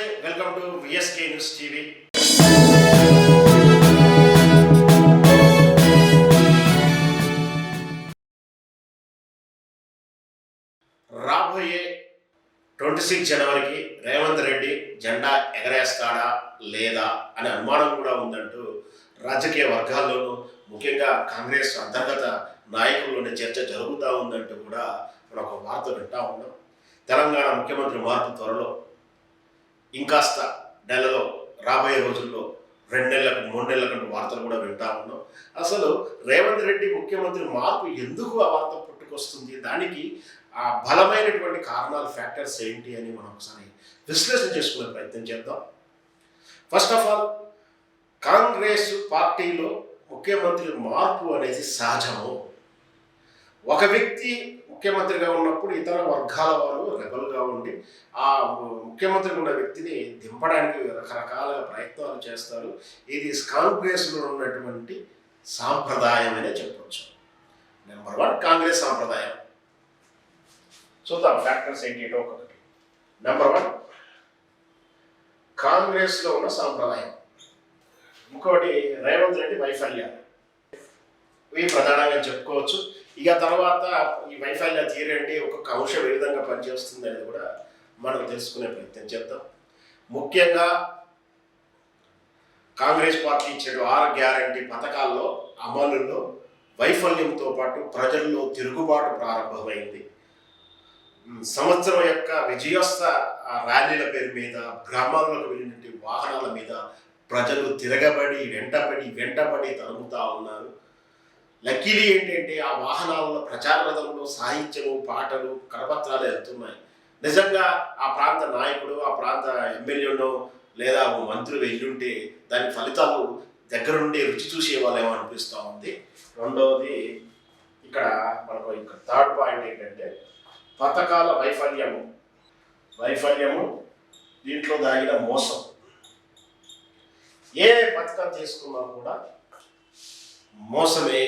Welcome to VSK news TV రాబోయే twenty six జనవరికి రేవంత్ రెడ్డి జెండా ఎగరేస్తాడా లేదా అనే అనుమానం కూడా ఉందంటూ రాజకీయ వర్గాల్లోనూ ముఖ్యంగా కాంగ్రెస్ అంతర్గత నాయకుల్లోనే చర్చ జరుగుతూ ఉందంటూ కూడా మనం ఒక వార్త వింటా ఉన్నాం. తెలంగాణ ముఖ్యమంత్రి మార్పు త్వరలో ఇంకాస్త నెలలో రాబోయే రోజుల్లో రెండు నెలలకు మూడు నెలలకు వార్తలు కూడా వింటా ఉన్నాం. అసలు రేవంత్ రెడ్డి ముఖ్యమంత్రి మార్పు ఎందుకు ఆ వార్త పుట్టుకొస్తుంది? దానికి ఆ బలమైనటువంటి కారణాలు ఫ్యాక్టర్స్ ఏంటి అని మనం ఒకసారి విశ్లేషణ చేసుకునే ప్రయత్నం చేద్దాం. ఫస్ట్ ఆఫ్ ఆల్ కాంగ్రెస్ పార్టీలో ముఖ్యమంత్రి మార్పు అనేది సహజము. ఒక వ్యక్తి ముఖ్యమంత్రిగా ఉన్నప్పుడు ఇతర వర్గాల వారు రెబల్గా ఉండి ఆ ముఖ్యమంత్రిగా ఉన్న వ్యక్తిని దింపడానికి రకరకాల ప్రయత్నాలు చేస్తారు. ఇది కాంగ్రెస్లో ఉన్నటువంటి సాంప్రదాయం అనే నెంబర్ వన్ కాంగ్రెస్ సాంప్రదాయం. చూద్దాం ఫ్యాక్టర్స్ ఏంటి ఏంటో ఒకటి. నెంబర్ వన్ కాంగ్రెస్లో ఉన్న సాంప్రదాయం. ఇంకోటి రేవంత్ రెడ్డి వైఫల్యాలు. ఇవి ప్రధానంగా చెప్పుకోవచ్చు. ఇక తర్వాత ఈ వైఫల్య అంటే ఒక్కొక్క అంశం ఏ విధంగా పనిచేస్తుంది అనేది కూడా మనం తెలుసుకునే ప్రయత్నం చేద్దాం. ముఖ్యంగా కాంగ్రెస్ పార్టీ ఇచ్చే ఆరు గ్యారంటీ పథకాల్లో అమలులో వైఫల్యంతో పాటు ప్రజల్లో తిరుగుబాటు ప్రారంభమైంది. సంవత్సరం యొక్క విజయోత్సవ ఆ, ర్యాలీల పేరు మీద గ్రామాల్లోకి వెళ్ళినటువంటి వాహనాల మీద ప్రజలు తిరగబడి వెంటబడి వెంటబడి తరుముతా ఉన్నారు. లక్కీలీ ఏంటంటే ఆ వాహనాలలో ప్రచార రథంలో సాహిత్యము పాటలు కరపత్రాలు వెళ్తున్నాయి. నిజంగా ఆ ప్రాంత నాయకుడు ఆ ప్రాంత ఎమ్మెల్యేనో లేదా ఓ మంత్రి వెళ్ళుంటే దాని ఫలితాలు దగ్గరుండి రుచి చూసేవాళ్ళేమో అనిపిస్తూ ఉంది. రెండవది ఇక్కడ మనకు ఇక్కడ థర్డ్ పాయింట్ ఏంటంటే పథకాల వైఫల్యము. వైఫల్యము దీంట్లో దాగిన మోసం. ఏ పథకం తీసుకున్నా కూడా మోసమే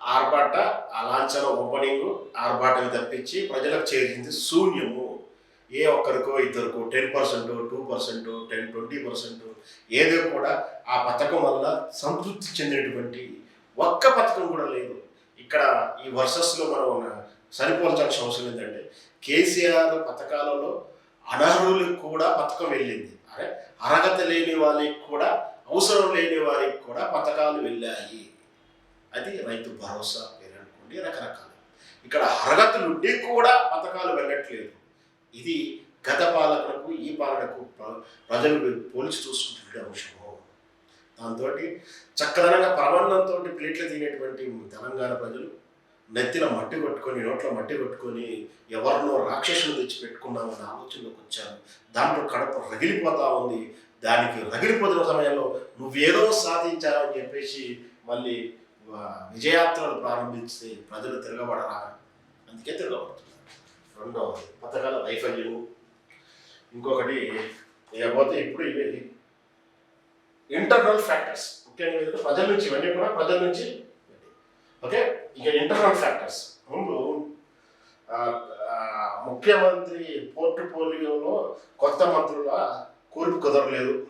ఆర్భాట ఆ లాంఛన ఓపెనింగ్ ఆర్భాటం తప్పించి ప్రజలకు చేరింది శూన్యము. ఏ ఒక్కరికో ఇద్దరికో ten percent two percent ten twenty percent ఏదో కూడా ఆ పథకం వల్ల సంతృప్తి చెందినటువంటి ఒక్క పథకం కూడా లేదు. ఇక్కడ ఈ వర్సెస్లో మనం సరిపోల్చాల్సిన అవసరం ఏంటంటే కేసీఆర్ పథకాలలో అనర్హులకు కూడా పథకం వెళ్ళింది. అరే అర్హత లేని వాళ్ళకి కూడా అవసరం లేని వారికి కూడా పథకాలు వెళ్ళాయి. అది రైతు భరోసా పేరు అనుకోండి రకరకాలు. ఇక్కడ అర్హతలు ఉండి కూడా పథకాలు వెళ్ళట్లేదు. ఇది గత పాలకులకు ఈ పాలనకు ప్రజలు పోలిసి చూసుకుంటున్న అంశము దాంతో చక్కదనంగా పరమాన్నంతో ప్లేట్లు తినేటువంటి తెలంగాణ ప్రజలు నెత్తిన మట్టి కొట్టుకొని నోట్లో మట్టి కొట్టుకొని ఎవరినో రాక్షసులు తెచ్చి పెట్టుకున్నామన్న ఆలోచనలోకి వచ్చాను దాంట్లో కడప రగిలిపోతా ఉంది. దానికి రగిలిపోతున్న సమయంలో నువ్వేదో సాధించావని చెప్పేసి మళ్ళీ విజయాత్రలు ప్రారంభిస్తే ప్రజలు తిరగబడరా అందుకే తిరగబడుతున్నారు. రెండవది పథకాల వైఫల్యము. ఇంకొకటి లేకపోతే ఇప్పుడు ఇవి ఇంటర్నల్ ఫ్యాక్టర్స్. ముఖ్యంగా ప్రజల నుంచి ఇవన్నీ కూడా ప్రజల నుంచి ఓకే? ఇక ఇంటర్నల్ ఫ్యాక్టర్స్. ముందు ముఖ్యమంత్రి పోర్ట్ఫోలియోలో కొత్త మంత్రుల కూర్పు కుదరలేదు.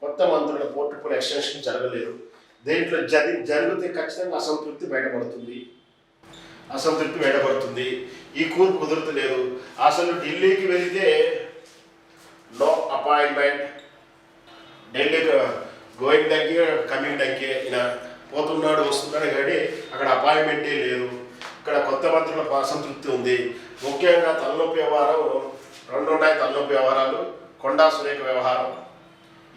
కొత్త మంత్రుల పోర్ట్ఫోలియో ఎక్స్టెన్షన్ జరగలేదు. దేంట్లో జరి జరిగితే ఖచ్చితంగా అసంతృప్తి బయటపడుతుంది. అసంతృప్తి బయటపడుతుంది. ఈ కూర్పు కుదురుతలేదు. అసలు ఢిల్లీకి వెళితే నో అపాయింట్మెంట్. ఢిల్లీకి గోయింగ్ దగ్గర కమింగ్ దగ్గర ఈయన పోతున్నాడు వస్తున్నాడు కానీ అక్కడ అపాయింట్మెంటే లేదు. ఇక్కడ కొత్త మంత్రుల అసంతృప్తి ఉంది. ముఖ్యంగా తలనొప్పి వ్యవహారం రెండు ఉన్నాయి తలనొప్పి వ్యవహారాలు కొండా సురేఖ వ్యవహారం.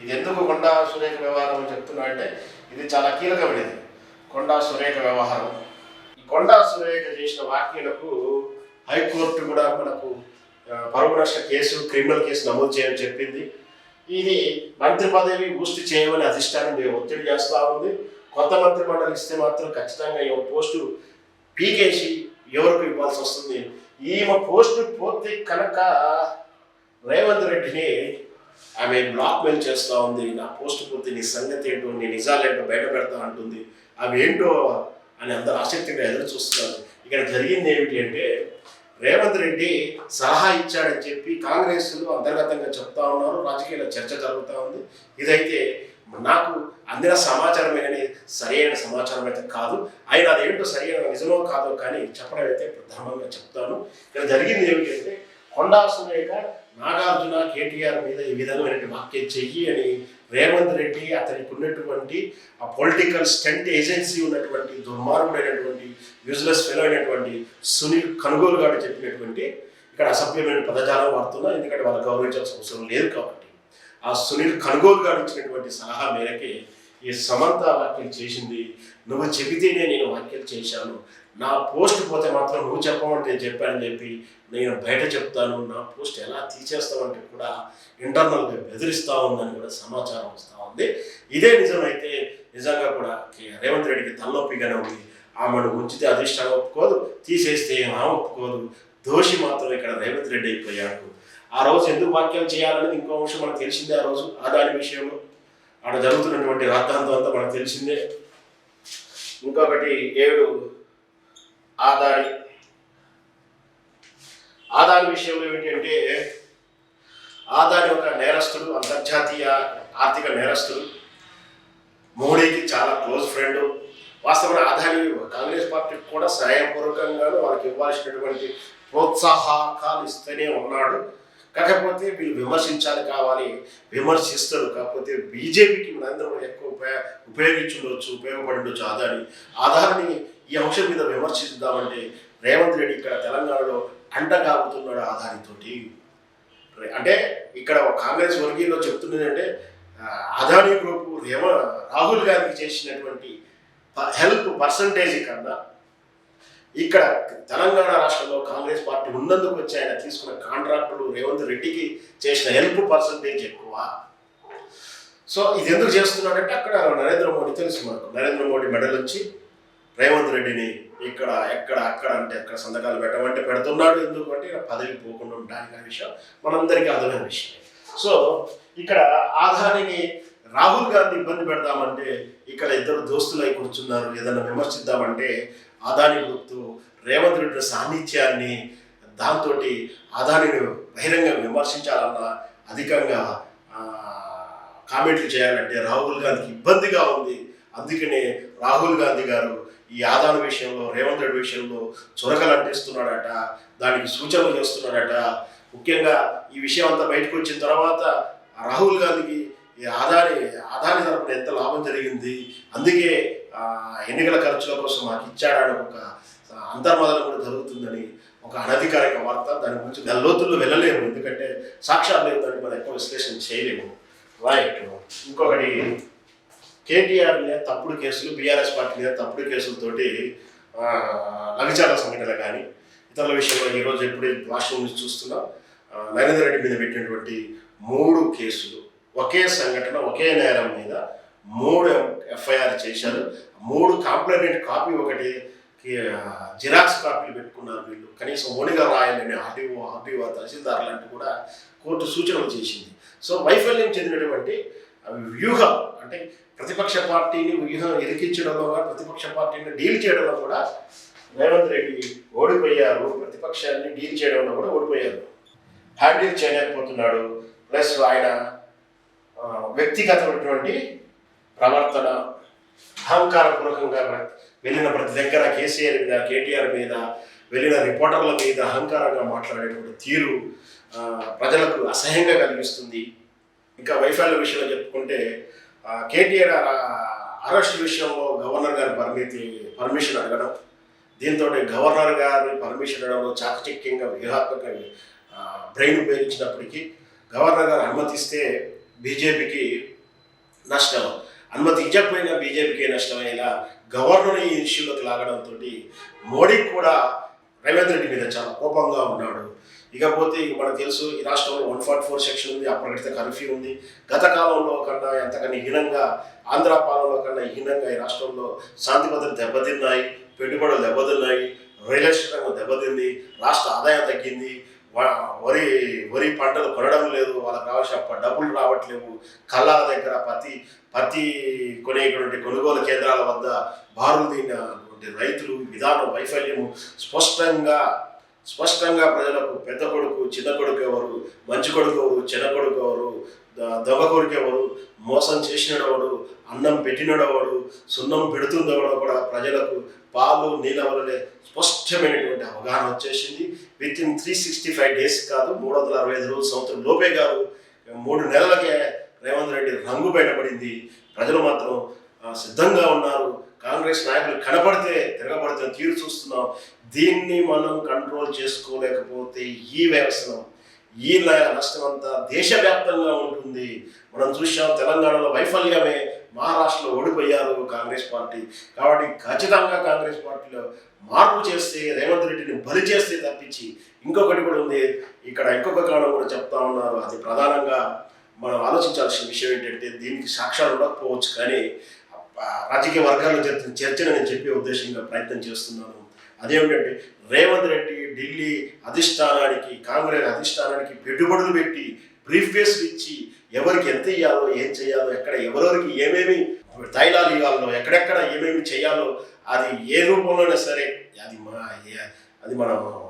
ఇది ఎందుకు కొండా సురేఖ వ్యవహారం అని చెప్తున్నా అంటే ఇది చాలా కీలకమైనది. కొండా సురేఖ వ్యవహారం. ఈ కొండా సురేఖ చేసిన వ్యాఖ్యలకు హైకోర్టు కూడా మనకు ఆ, పరువు నష్ట కేసు క్రిమినల్ కేసు నమోదు చేయని చెప్పింది. ఇది మంత్రి పదవి ఊస్టి చేయమని అధిష్టానం ఒత్తిడి చేస్తూ ఉంది. కొత్త మంత్రి మండలి ఇస్తే మాత్రం ఖచ్చితంగా ఈ పోస్టు పీకేసి ఎవరికి ఇవ్వాల్సి వస్తుంది? ఈమె పోస్టు పోతే కనుక రేవంత్ రెడ్డిని ఆమె బ్లాక్ మెయిల్ చేస్తూ ఉంది నా పోస్ట్ పూర్తి నీ సంగతి ఏంటో నీ నిజాలేంటో బయట పెడతా అంటుంది. అవి ఏంటో అని అందరూ ఆసక్తిగా ఎదురు చూస్తున్నారు. ఇక్కడ జరిగింది ఏమిటి అంటే రేవంత్ రెడ్డి సలహా ఇచ్చాడని చెప్పి కాంగ్రెస్లో అంతర్గతంగా చెప్తా ఉన్నారు రాజకీయాల చర్చ జరుగుతూ ఉంది. ఇదైతే నాకు అందిన సమాచారం అనేది సరైన సమాచారం అయితే కాదు. అయినా అదేంటో సరైన నిజమో కాదో కానీ చెప్పడం అయితే ప్రధానంగా చెప్తాను. ఇక్కడ జరిగింది ఏమిటంటే కొండా సురేఖ నాగార్జున కేటీఆర్ మీద ఈ విధమైన వాక్యం చెయ్యి అని రేవంత్ రెడ్డి అతనికి ఉన్నటువంటి ఆ పొలిటికల్ స్టంట్ ఏజెన్సీ ఉన్నటువంటి దుర్మార్గుడైనటువంటి యూజ్లెస్ ఫెలో అయినటువంటి సునీల్ కనుగోలు గారు చెప్పినటువంటి ఇక్కడ అసభ్యమైన పదజాలం వాడుతున్నా ఎందుకంటే వాళ్ళు గౌరవించాల్సిన అవసరం లేదు కాబట్టి. ఆ సునీల్ కనుగోలు గారు ఇచ్చినటువంటి సలహా మేరకే ఈ సమంత వ్యాఖ్యలు చేసింది. నువ్వు చెబితేనే నేను వ్యాఖ్యలు చేశాను. నా పోస్ట్ పోతే మాత్రం నువ్వు చెప్పమంటే నేను చెప్పానని చెప్పి నేను బయట చెప్తాను. నా పోస్ట్ ఎలా తీసేస్తామంటే కూడా ఇంటర్నల్గా బెదిరిస్తూ ఉందని కూడా సమాచారం వస్తూ ఉంది. ఇదే నిజమైతే నిజంగా కూడా రేవంత్ రెడ్డికి తలనొప్పిగానే ఉంది. ఆమెను ఉంచితే అధిష్టానం ఒప్పుకోదు తీసేస్తే ఆమె ఒప్పుకోదు. దోషి మాత్రం ఇక్కడ రేవంత్ రెడ్డి అయిపోయాడు. ఆ రోజు ఎందుకు వాక్యాలు చేయాలనేది ఇంకో అంశం మనకు తెలిసిందే ఆ రోజు. ఆదాని విషయంలో. ఆడ జరుగుతున్నటువంటి రాద్ధాంతం అంతా మనకు తెలిసిందే. ఇంకొకటి ఏడు ఆదాని. ఆదాని విషయంలో ఏంటంటే ఆదాని ఒక నేరస్తుడు అంతర్జాతీయ ఆర్థిక నేరస్తుడు. మోడీకి చాలా క్లోజ్ ఫ్రెండ్. వాస్తవంగా ఆదాని కాంగ్రెస్ పార్టీకి కూడా సహాయపూర్వకంగాను వాళ్ళకి ఇవ్వాల్సినటువంటి ప్రోత్సాహకాలు ఇస్తూనే ఉన్నాడు. కాకపోతే వీళ్ళు విమర్శించాలి కావాలి విమర్శిస్తాడు కాకపోతే బీజేపీకి నరేంద్ర మోడీ ఎక్కువ ఉపయోగ ఉపయోగించుండొచ్చు ఉపయోగపడి ఉండొచ్చు ఆదాని ఆధార్ని ఈ అంశం మీద విమర్శిద్దామంటే రేవంత్ రెడ్డి ఇక్కడ తెలంగాణలో అంటగాగుతున్నాడు ఆధారితోటి అంటే ఇక్కడ ఒక కాంగ్రెస్ వర్గీయంలో చెప్తున్నది అంటే అదానీ గ్రూప్ రేవ రాహుల్ గాంధీ చేసినటువంటి హెల్ప్ పర్సంటేజ్ కన్నా ఇక్కడ తెలంగాణ రాష్ట్రంలో కాంగ్రెస్ పార్టీ ఉన్నందుకు వచ్చి ఆయన తీసుకున్న కాంట్రాక్టులు రేవంత్ రెడ్డికి చేసిన హెల్ప్ పర్సంటేజ్ ఎక్కువ. సో ఇది ఎందుకు చేస్తున్నాడంటే అక్కడ నరేంద్ర మోడీ తెలుసు మనకు. నరేంద్ర మోడీ మెడల్ వచ్చి రేవంత్ రెడ్డిని ఇక్కడ ఎక్కడ అక్కడ అంటే అక్కడ సంతకాలు పెట్టమంటే పెడుతున్నాడు ఎందుకంటే అంటే పదవి పోకుండా ఉండడానికి ఆ విషయం మనందరికీ అర్థమైన విషయం. సో ఇక్కడ ఆధారిని రాహుల్ గాంధీ ఇబ్బంది పెడదామంటే ఇక్కడ ఇద్దరు దోస్తులై కూర్చున్నారు ఏదైనా విమర్శిద్దామంటే ఆదాని గుర్తు రేవంత్ రెడ్డి సాన్నిధ్యాన్ని దాంతో ఆదానిని బహిరంగ విమర్శించాలన్నా అధికంగా కామెంట్లు చేయాలంటే రాహుల్ గాంధీకి ఇబ్బందిగా ఉంది. అందుకనే రాహుల్ గాంధీ గారు ఈ ఆదాన విషయంలో రేవంత్ రెడ్డి విషయంలో చురకలు అంటిస్తున్నాడట దానికి సూచనలు చేస్తున్నాడట. ముఖ్యంగా ఈ విషయం అంతా బయటకు వచ్చిన తర్వాత రాహుల్ గాంధీకి ఈ ఆదాని ఆదాని తరపున ఎంత లాభం జరిగింది? అందుకే ఎన్నికల ఖర్చుల కోసం మాకు ఇచ్చాడని ఒక అంతర్వాదన కూడా జరుగుతుందని ఒక అనధికారిక వార్త. దాని గురించి గల్లోతుల్లో వెళ్ళలేము ఎందుకంటే సాక్ష్యాలు లేదు దాన్ని మనం ఎక్కువ విశ్లేషణ చేయలేము. రైట్ ఇంకొకటి కేటీఆర్ మీద తప్పుడు కేసులు బీఆర్ఎస్ పార్టీ మీద తప్పుడు కేసులతోటి ఆ, సంఘటన కానీ ఇతరుల విషయంలో ఈరోజు ఎప్పుడే రాష్ట్రం నుంచి చూస్తున్నాం. నరేంద్ర రెడ్డి మీద పెట్టినటువంటి మూడు కేసులు ఒకే సంఘటన ఒకే నేరం మీద మూడు ఎఫ్ఐఆర్ చేశారు. మూడు కాంప్లైంట్ కాపీ ఒకటి జిరాక్స్ కాపీలు పెట్టుకున్నారు వీళ్ళు. కనీసం ఓనిగా రాయాలని ఆర్డీఓ ఆర్డీఓ తహసీల్దార్ లాంటి కూడా కోర్టు సూచనలు చేసింది. సో వైఫల్యం చెందినటువంటి వ్యూహం అంటే ప్రతిపక్ష పార్టీని వ్యూహం ఎరికించడంలో ప్రతిపక్ష పార్టీని డీల్ చేయడంలో కూడా రేవంత్ రెడ్డి ఓడిపోయారు. ప్రతిపక్షాన్ని డీల్ చేయడంలో కూడా ఓడిపోయారు. హ్యాండిల్ చేయలేకపోతున్నాడు. ప్లస్ ఆయన వ్యక్తిగతమైనటువంటి ప్రవర్తన అహంకారపూర్వకంగా వెళ్ళిన ప్రతి దగ్గర కేసీఆర్ మీద కేటీఆర్ మీద వెళ్ళిన రిపోర్టర్ల మీద అహంకారంగా మాట్లాడేటువంటి తీరు ప్రజలకు అసహ్యంగా కలిగిస్తుంది ఇంకా వైఫల్య విషయంలో చెప్పుకుంటే కేటీఆర్ అరెస్ట్ విషయంలో గవర్నర్ గారి పరిమితి పర్మిషన్ అడగడం దీంతో గవర్నర్ గారి పర్మిషన్ అడగడంలో చాకచక్యంగా వ్యూహాత్మక బ్రెయిన్ ఉపయోగించినప్పటికీ గవర్నర్ గారు అనుమతిస్తే బీజేపీకి నష్టం. అనుమతి బీజేపీకి నష్టమయ్యేలా గవర్నర్ ఈ ఇష్యూలోకి లాగడంతో మోడీ కూడా రేవంత్ రెడ్డి మీద చాలా కోపంగా ఉన్నాడు. ఇకపోతే ఇక మనకు తెలుసు ఈ రాష్ట్రంలో వన్ ఫార్టీ ఫోర్ సెక్షన్ ఉంది అప్రకటిత కర్ఫ్యూ ఉంది. గత కాలంలో కన్నా ఎంతకన్నా హీనంగా ఆంధ్ర పాలనలో కన్నా హీనంగా ఈ రాష్ట్రంలో శాంతి భద్రత దెబ్బతిన్నాయి పెట్టుబడులు దెబ్బతిన్నాయి రియల్ ఎస్టేట్ రంగం దెబ్బతింది రాష్ట్ర ఆదాయం తగ్గింది వరి వరి పంటలు కొనడం లేదు వాళ్ళకి కావాల్సిన డబ్బులు రావట్లేవు. కళ్ళాల దగ్గర పత్తి పత్తి కొనేటువంటి కొనుగోలు కేంద్రాల వద్ద బారులు తీసినటువంటి రైతులు విధానం వైఫల్యము. స్పష్టంగా స్పష్టంగా ప్రజలకు పెద్ద కొడుకు చిన్న కొడుకు ఎవరు మంచి కొడుకు ఎవరు చిన్న కొడుకు ఎవరు దొంగ కొడుకు ఎవరు మోసం చేసినడెవడు అన్నం పెట్టినడెవడు సున్నం పెడుతున్నవాడు కూడా ప్రజలకు పాలు నీళ్ళ వల్లనే స్పష్టమైనటువంటి అవగాహన వచ్చేసింది. Within three sixty five days కాదు మూడు వందల అరవై ఐదు రోజులు సంవత్సరం లోపే కాదు మూడు నెలలకే రేవంత్ రెడ్డి రంగు బయటపడింది ప్రజలు మాత్రం సిద్ధంగా ఉన్నారు. కాంగ్రెస్ నాయకులు కనపడితే తిరగబడితే తీరు చూస్తున్నాం. దీన్ని మనం కంట్రోల్ చేసుకోలేకపోతే ఈ వ్యవసనం ఈ నష్టం అంతా దేశవ్యాప్తంగా ఉంటుంది. మనం చూసాం తెలంగాణలో వైఫల్యమే మహారాష్ట్రలో ఓడిపోయారు కాంగ్రెస్ పార్టీ. కాబట్టి ఖచ్చితంగా కాంగ్రెస్ పార్టీలో మార్పు చేస్తే రేవంత్ రెడ్డిని బలి చేస్తే తప్పించి ఇంకొకటి కూడా ఉంది. ఇక్కడ ఇంకొక కారణం కూడా చెప్తా ఉన్నారు. అది ప్రధానంగా మనం ఆలోచించాల్సిన విషయం ఏంటంటే దీనికి సాక్ష్యాలు ఉండకపోవచ్చు కానీ రాజకీయ వర్గాల్లో జరిగిన చర్చను నేను చెప్పే ఉద్దేశంగా ప్రయత్నం చేస్తున్నాను. అదేమిటంటే రేవంత్ రెడ్డి ఢిల్లీ అధిష్టానానికి కాంగ్రెస్ అధిష్టానానికి పెట్టుబడులు పెట్టి బ్రీఫ్ కేసులు ఇచ్చి ఎవరికి ఎంత ఇవ్వాలో ఏం చేయాలో ఎక్కడ ఎవరెవరికి ఏమేమి తైలాలు ఇవ్వాలో ఎక్కడెక్కడ ఏమేమి చేయాలో అది ఏ రూపంలోనే సరే అది మన అది మనం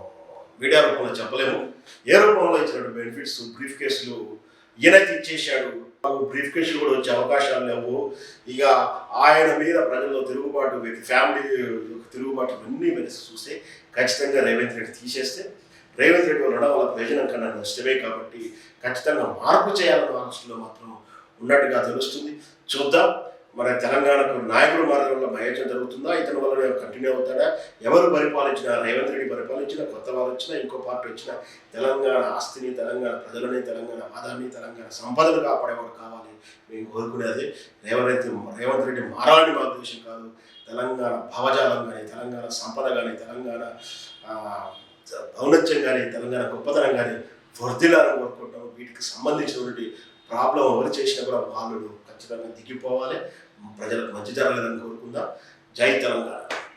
మీడియా రూపంలో చెప్పలేము. ఏ రూపంలో ఇచ్చినట్టు బెనిఫిట్స్ బ్రీఫ్ కేసులు ఈయనైతే ఇచ్చేసాడు బ్రీఫ్ కేసులు కూడా వచ్చే అవకాశాలు లేవు. ఇక ఆయన మీద ప్రజల్లో తిరుగుబాటు ఫ్యామిలీ తిరుగుబాటు అన్నీ చూస్తే ఖచ్చితంగా రేవంత్ రెడ్డి తీసేస్తే రేవంత్ రెడ్డి వల్ల వాళ్ళ ప్రయోజనం కన్నా నష్టమే కాబట్టి ఖచ్చితంగా మార్పు చేయాలన్న ఆలోచనలో మాత్రం ఉన్నట్టుగా తెలుస్తుంది. చూద్దాం. మన తెలంగాణకు నాయకుడు మార్గంలో వల్ల మహేజం జరుగుతుందా? ఇతని వల్ల కంటిన్యూ అవుతాడా? ఎవరు పరిపాలించినా రేవంత్ రెడ్డి పరిపాలించినా కొత్త వాళ్ళు వచ్చినా ఇంకో పార్టీ వచ్చినా తెలంగాణ ఆస్తిని తెలంగాణ ప్రజలని తెలంగాణ ఆదాన్ని తెలంగాణ సంపదలు కాపాడేవాడు కావాలి. మేము కోరుకునేది రేవంత్ రేవంత్ రెడ్డి మారాలని మా ఉద్దేశం కాదు. తెలంగాణ భావజాలం కానీ తెలంగాణ సంపద కానీ తెలంగాణ ఔన్నత్యం కానీ తెలంగాణ గొప్పతనం కానీ వర్ధిలాలను కోరుకుంటాం వీటికి సంబంధించినటువంటి ప్రాబ్లం ఎవరు చేసినా కూడా వాళ్ళు ఖచ్చితంగా దిగిపోవాలి. ప్రజలకు మంచి జరగలేదని కోరుకుందాం. జై తెలంగాణ.